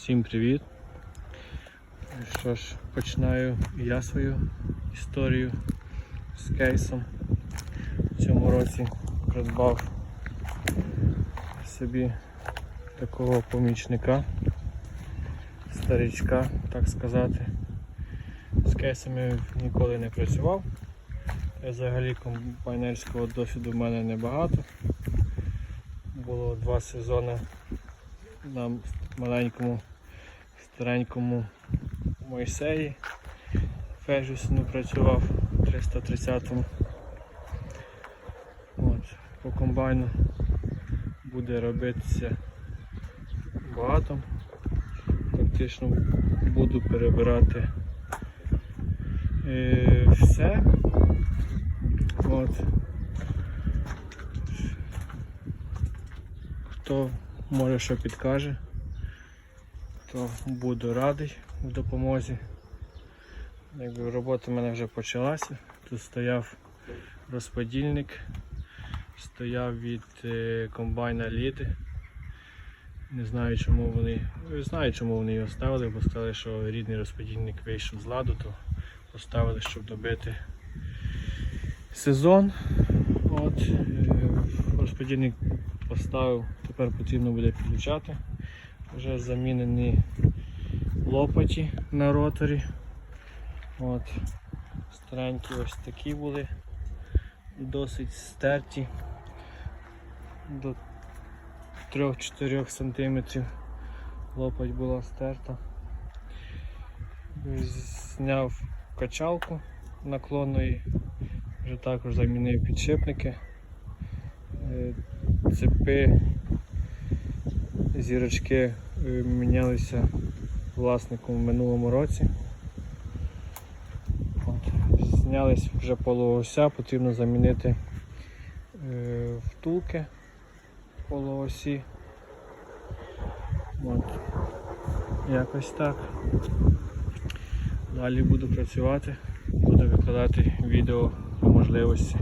Всім привіт! Що ж, починаю я свою історію з кейсом. В цьому році придбав собі такого помічника, старичка, так сказати. З кейсами ніколи не працював. Взагалі комбайнерського досвіду в мене небагато. Було два сезони на маленькому старенькому Мойсеї. Фежусну працював 330-му. От, по комбайну буде робитися багато. Фактично буду перебирати е, все. От. Хто може що підкаже, то буду радий в допомозі. Якби робота в мене вже почалася. Тут стояв розподільник, стояв від е, комбайна Ліди. Не знаю чому вони. Знаю чому вони його ставили, бо сказали, що рідний розподільник вийшов з ладу, то поставили, щоб добити сезон. От, е, розподільник поставив, тепер потрібно буде підключати. Вже замінені лопаті на роторі. От. Старенькі ось такі були, досить стерті до 3-4 см лопать була стерта. Зняв качалку наклонної, вже також замінив підшипники. Е, цепи, зірочки е, мінялися власником в минулому році. От. Знялись вже полуося, потрібно замінити е, втулки полуосі. От. Якось так. Далі буду працювати, буду викладати відео по можливості.